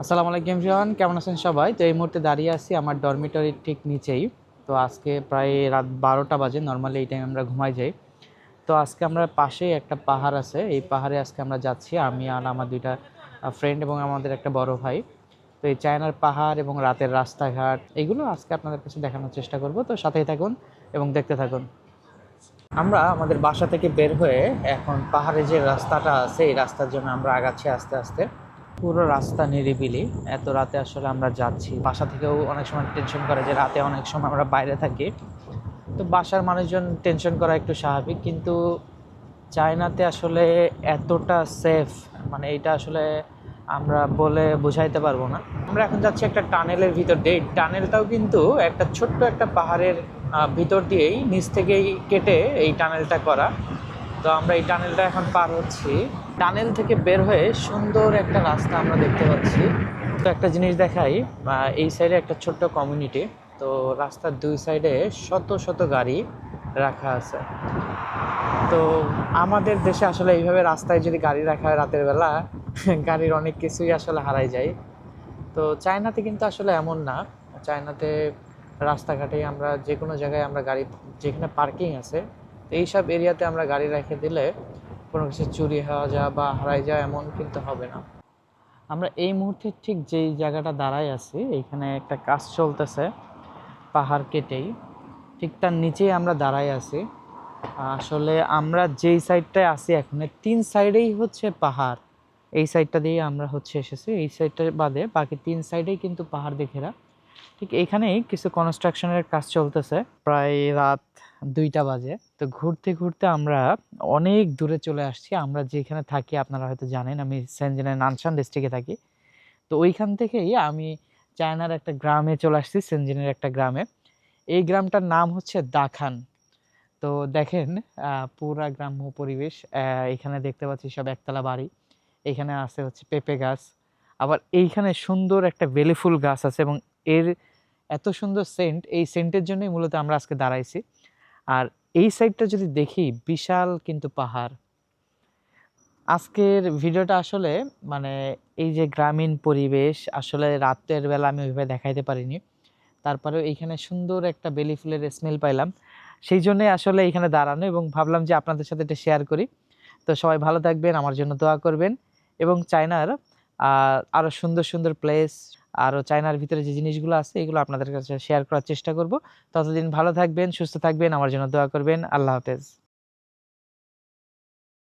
আসসালামু আলাইকুম রিহান কেমন আছেন সবাই? তো এই মুহূর্তে দাঁড়িয়ে আছি আমার ডরমিটরির ঠিক নিচেই। তো আজকে প্রায় রাত বারোটা বাজে নর্মালি এই টাইম আমরা ঘুমাই যাই। তো আজকে আমরা পাশেই একটা পাহাড় আছে। এই পাহাড়ে আজকে আমরা যাচ্ছি, আমি আর আমার দুইটা ফ্রেন্ড এবং আমাদের একটা বড় ভাই। তো এই চায়নার পাহাড় এবং রাতের রাস্তাঘাট, এগুলো আজকে আপনাদের কাছে দেখানোর চেষ্টা করব। তো সাথেই থাকুন এবং দেখতে থাকুন। আমরা আমাদের বাসা থেকে বের হয়ে এখন পাহাড়ে যে রাস্তাটা আছে, এই রাস্তার জন্য আমরা আগাচ্ছি আস্তে আস্তে। পুরো রাস্তা নিরিবিলি। এত রাতে আসলে আমরা যাচ্ছি। বাসা থেকেও অনেক সময় টেনশন করে যে রাতে অনেক সময় আমরা বাইরে থাকি। তো বাসার মানুষজন টেনশন করা একটু স্বাভাবিক, কিন্তু চায়নাতে আসলে এতটা সেফ মানে এটা আসলে আমরা বলে বোঝাইতে পারব না। আমরা এখন যাচ্ছি একটা টানেলের ভিতর দিয়ে। এই টানেলটাও কিন্তু একটা ছোট্ট একটা পাহাড়ের ভিতর দিয়েই নিচ থেকেই কেটে এই টানেলটা করা। তো আমরা এই টানেলটা এখন পার হচ্ছি। টানেল থেকে বের হয়ে সুন্দর একটা রাস্তা আমরা দেখতে পাচ্ছি। তো একটা জিনিস দেখাই এই সাইডে একটা ছোট্ট কমিউনিটি তো রাস্তার দুই সাইডে শত শত গাড়ি রাখা আছে। তো আমাদের দেশে আসলে এইভাবে রাস্তায় যদি গাড়ি রাখা হয় রাতের বেলা, গাড়ির অনেক কিছুই আসলে হারাই যায়। তো চায়নাতে কিন্তু আসলে এমন না। চায়নাতে রাস্তাঘাটে আমরা যে কোনো জায়গায় আমরা গাড়ি, যেখানে পার্কিং আছে এইসব এরিয়াতে আমরা গাড়ি রেখে দিলে কোনো কিছু চুরি হওয়া যা বা হারাই যাওয়া এমন কিন্তু হবে না। আমরা এই মুহূর্তে ঠিক যেই জায়গাটা দাঁড়াই আছি, এইখানে একটা কাজ চলতেছে পাহাড় কেটেই। ঠিক তার নিচেই আমরা দাঁড়াই আছি। আসলে আমরা যেই সাইডটায় আছি এখন তিন সাইডেই হচ্ছে পাহাড়। এই সাইডটা দিয়ে আমরা হচ্ছে এসেছি। এই সাইডটা বাদে বাকি তিন সাইডেই কিন্তু পাহাড় দেখেরা। ঠিক এখানেই কিছু কনস্ট্রাকশনের কাজ চলতেছে। প্রায় রাত দুইটা বাজে। তো ঘুরতে ঘুরতে আমরা অনেক দূরে চলে আসছি। আমরা যেখানে থাকি, আপনারা হয়তো জানেন, আমি সেনজেনের নানসান ডিস্ট্রিক্টে থাকি। তো ওইখান থেকেই আমি চায়নার একটা গ্রামে চলে আসছি, সেনজেনের একটা গ্রামে। এই গ্রামটার নাম হচ্ছে দাখান। তো দেখেন পুরা গ্রাম্য পরিবেশ এখানে দেখতে পাচ্ছি সব একতলা বাড়ি। এখানে আছে হচ্ছে পেঁপে গাছ। আবার এইখানে সুন্দর একটা বেলি ফুল গাছ আছে এবং এর এত সুন্দর সেন্ট এই সেন্টের জন্যই মূলত আমরা আজকে দাঁড়াইছি। আর এই সাইডটা যদি দেখি, বিশাল কিন্তু পাহাড়। আজকের ভিডিওটা আসলে মানে এই যে গ্রামীণ পরিবেশ, আসলে রাতের বেলা আমি ওইভাবে দেখাইতে পারিনি। তারপরেও এইখানে সুন্দর একটা বেলি ফুলের স্মেল পাইলাম। সেই জন্যই আসলে এখানে দাঁড়ানো এবং ভাবলাম যে আপনাদের সাথে এটা শেয়ার করি। তো সবাই ভালো থাকবেন, আমার জন্য দোয়া করবেন এবং চায়নার আহ, আরও সুন্দর সুন্দর প্লেস আরও চায়নার ভিতরে যে জিনিসগুলো আছে এগুলো আপনাদের কাছে শেয়ার করার চেষ্টা করব। ততদিন ভালো থাকবেন সুস্থ থাকবেন আমার জন্য দোয়া করবেন। আল্লাহ হাফেজ।